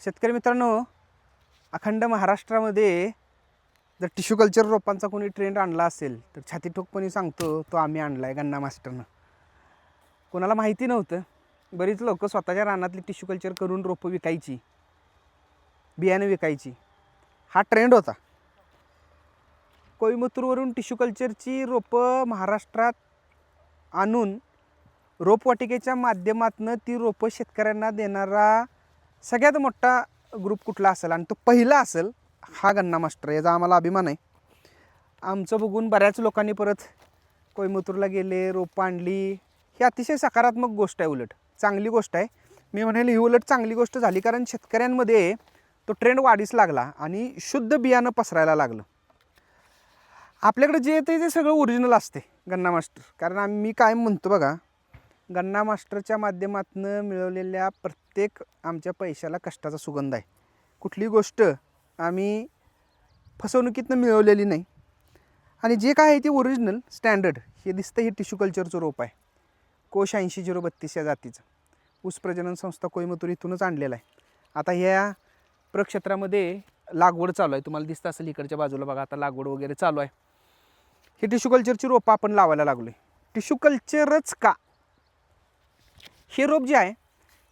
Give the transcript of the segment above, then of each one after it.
शेतकरी मित्रांनो अखंड महाराष्ट्रामध्ये जर टिश्यू कल्चर रोपांचा कोणी ट्रेंड आणला असेल तर छाती ठोकपणे सांगतो तो आम्ही आणला आहे गन्ना मास्टरनं. कोणाला माहिती नव्हतं बरीच लोक स्वतःच्या रानातली टिश्यू कल्चर करून रोपं विकायची बियाणं विकायची. हा ट्रेंड होता. कोईमतूरवरून टिश्यू कल्चरची रोपं महाराष्ट्रात आणून रोपवाटिकेच्या माध्यमातून ती रोपं शेतकऱ्यांना देणारा सगळ्यात मोठा ग्रुप कुठला असेल आणि तो पहिला असेल हा गन्ना मास्टर याचा आम्हाला अभिमान आहे. आमचं बघून बऱ्याच लोकांनी परत कोईमतूरला गेले रोपं आणली. ही अतिशय सकारात्मक गोष्ट आहे उलट. चांगली गोष्ट आहे. मी म्हणेल ही उलट चांगली गोष्ट झाली कारण शेतकऱ्यांमध्ये तो ट्रेंड वाढीस लागला आणि शुद्ध बियाणं पसरायला लागलं. आपल्याकडे जे येते ते सगळं ओरिजिनल असते गन्ना मास्टर. कारण आम्ही मी म्हणतो बघा गन्ना मास्टरच्या माध्यमातून मिळवलेल्या प्रत्येक आमच्या पैशाला कष्टाचा सुगंध आहे. कुठली गोष्ट आम्ही फसवणुकीतनं मिळवलेली नाही. आणि जे काय आहे ते ओरिजिनल स्टँडर्ड हे दिसतं हे टिश्यू कल्चरचं रोप आहे. कोश ऐंशी झिरो बत्तीस या जातीचं. ऊस प्रजनन संस्था कोईमतूर इथूनच आणलेलं आहे. आता ह्या प्रक्षेत्रामध्ये लागवड चालू आहे. तुम्हाला दिसतं असेल इकडच्या बाजूला बघा आता लागवड वगैरे चालू आहे. हे टिश्यू कल्चरची रोपं आपण लावायला लागलो आहे टिश्यू कल्चरच का? हे रोप जे आहे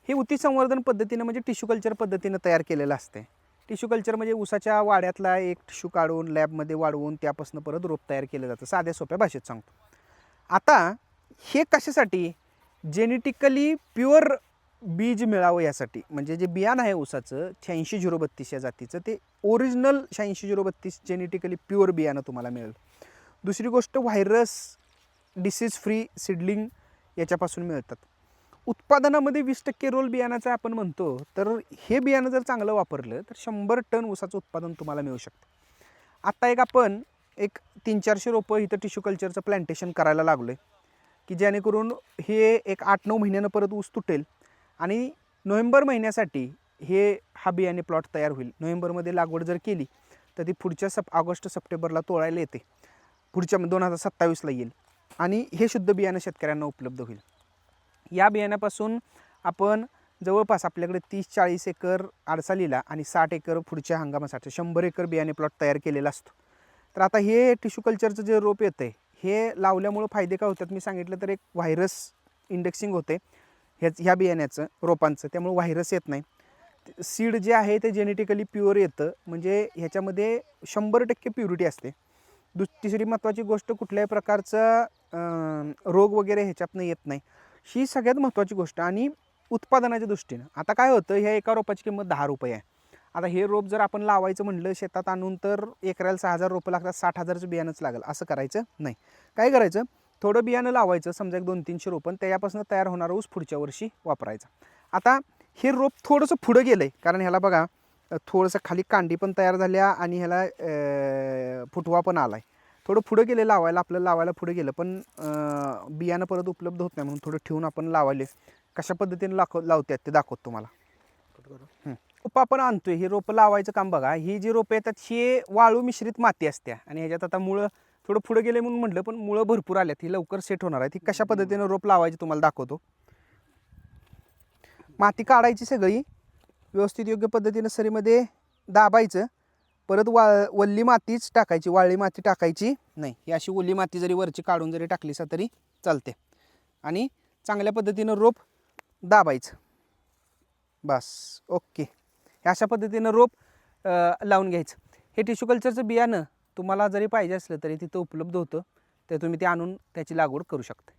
हे उतीसंवर्धन पद्धतीनं म्हणजे टिश्यू कल्चर पद्धतीनं तयार केलेलं असते टिश्यू कल्चर म्हणजे उसाच्या वाड्यातला एक टिश्यू काढून लॅबमध्ये वाढवून त्यापासून परत रोप तयार केलं जातं. साध्या सोप्या भाषेत सांगतो. आता हे कशासाठी? जेनेटिकली प्युअर बीज मिळावं यासाठी. म्हणजे जे बियाणं आहे ऊसाचं शहाऐंशी झिरो बत्तीस या जातीचं ते ओरिजिनल शहाऐंशी झिरो बत्तीस जेनेटिकली प्युअर बियाणं तुम्हाला मिळेल. दुसरी गोष्ट व्हायरस डिसीज फ्री सिडलिंग याच्यापासून मिळतात. उत्पादनामध्ये वीस टक्के रोल बियाणाचा आपण म्हणतो तर हे बियाणं जर चांगलं वापरलं तर शंभर टन ऊसाचं उत्पादन तुम्हाला मिळू शकतं. आत्ता एक आपण एक तीन चारशे रोपं इथं टिश्यू कल्चरचं प्लॅन्टेशन करायला लागलो आहे की जेणेकरून हे एक आठ नऊ महिन्यानं परत ऊस तुटेल आणि नोव्हेंबर महिन्यासाठी हे हा बियाणे प्लॉट तयार होईल. नोव्हेंबरमध्ये लागवड जर केली तर ती पुढच्या सप ऑगस्ट सप्टेंबरला तोडायला येते. पुढच्या दोन हजार सत्तावीसला येईल आणि हे शुद्ध बियाणं शेतकऱ्यांना उपलब्ध होईल. या बियाण्यापासून आपण जवळपास आपल्याकडे तीस चाळीस एकर आडसालीला आणि साठ एकर पुढच्या हंगामासाठी शंभर एकर बियाणे प्लॉट तयार केलेला असतो. तर आता हे टिश्यू कल्चरचं जे रोप येतं आहे हे लावल्यामुळं फायदे काय होतात? मी सांगितलं तर एक व्हायरस इंडेक्सिंग होते. ह्याच ह्या बियाण्याचं रोपांचं. त्यामुळे व्हायरस येत नाही. सीड जे आहे ते जेनेटिकली प्युअर येतं. म्हणजे ह्याच्यामध्ये शंभर टक्के प्युरिटी असते. दुस तिसरी महत्त्वाची गोष्ट कुठल्याही प्रकारचं रोग वगैरे ह्याच्यातनं येत नाही. ही सगळ्यात महत्त्वाची गोष्ट आणि उत्पादनाच्या दृष्टीनं. आता काय होतं ह्या एका रोपाची किंमत दहा रुपये आहे. आता हे रोप जर आपण लावायचं म्हणलं शेतात आणून तर एकराला सहा हजार रोपं लागतात साठ हजारचं बियाणंच लागेल असं करायचं नाही. काय करायचं? थोडं बियाणं लावायचं समजा एक दोन तीनशे रोपं आणि त्यापासून तयार होणारा ऊस पुढच्या वर्षी वापरायचा. आता हे रोप थोडंसं पुढं गेलं आहे कारण ह्याला बघा थोडंसं खाली कांडी पण तयार झाल्या आणि ह्याला फुटवा पण आला आहे थोडं पुढं गेलं लावायला आपल्याला लावायला पुढे गेलं. पण बियाणं परत उपलब्ध होत नाही म्हणून थोडं ठेवून आपण लावायले. कशा पद्धतीने लाखव लावतात ते दाखवतो तुम्हाला. हं. रोपं आपण आणतोय. हे रोपं लावायचं काम बघा. ही जी रोपं येतात ही वाळू मिश्रित माती असते आणि ह्याच्यात आता मुळं थोडं पुढं गेले म्हणून म्हटलं पण मुळं भरपूर आल्यात. ही लवकर सेट होणार आहे ती कशा पद्धतीनं रोप लावायची तुम्हाला दाखवतो. माती काढायची सगळी. व्यवस्थित योग्य पद्धतीनं सरीमध्ये दाबायचं. परत वा वल्ली मातीच टाकायची वाळली माती टाकायची नाही. ही अशी ओली माती जरी वरची काढून जरी टाकलीसा तरी चालते. आणि चांगल्या पद्धतीनं रोप दाबायचं. बस ओके. हे अशा पद्धतीनं रोप लावून घ्यायचं. हे टिश्यू कल्चरचं बियाणं तुम्हाला जरी पाहिजे असलं तरी तिथं उपलब्ध होतं तर तुम्ही ते आणून त्याची लागवड करू शकता.